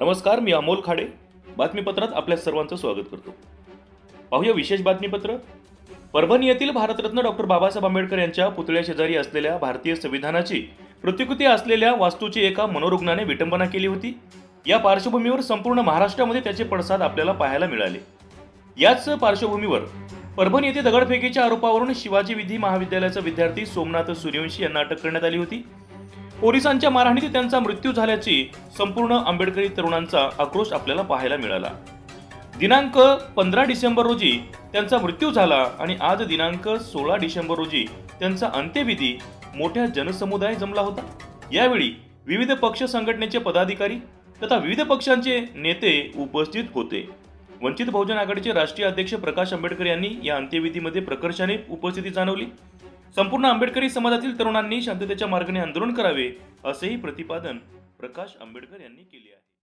नमस्कार मी अमोल खाडे. बातमीपत्रात आपल्या सर्वांचं स्वागत करतो. पाहूया विशेष बातमीपत्र. परभणी येथील भारतरत्न डॉक्टर बाबासाहेब आंबेडकर यांच्या पुतळ्या शेजारी असलेल्या भारतीय संविधानाची प्रतिकृती असलेल्या वास्तूची एका मनोरुग्णाने विटंबना केली होती. या पार्श्वभूमीवर संपूर्ण महाराष्ट्रामध्ये त्याचे पडसाद आपल्याला पाहायला मिळाले. याच पार्श्वभूमीवर परभणी येथे दगडफेकीच्या आरोपावरून शिवाजी विधी महाविद्यालयाचा विद्यार्थी सोमनाथ सूर्यवंशी यांना अटक करण्यात आली होती. पोलिसांच्या मारहाणीत त्यांचा मृत्यू झाल्याची संपूर्ण आंबेडकरी तरुणांचा आक्रोश आपल्याला पाहायला मिळाला. दिनांक पंधरा डिसेंबर रोजी त्यांचा मृत्यू झाला आणि आज दिनांक सोळा डिसेंबर रोजी त्यांचा अंत्यविधी मोठ्या जनसमुदाय जमला होता. यावेळी विविध पक्ष संघटनेचे पदाधिकारी तथा विविध पक्षांचे नेते उपस्थित होते. वंचित बहुजन आघाडीचे राष्ट्रीय अध्यक्ष प्रकाश आंबेडकर यांनी या अंत्यविधीमध्ये प्रकर्षाने उपस्थिती जाणवली. संपूर्ण आंबेडकरी समाजातील तरुणांनी शांततेच्या मार्गाने आंदोलन करावे असेही प्रतिपादन प्रकाश आंबेडकर यांनी केले आहे.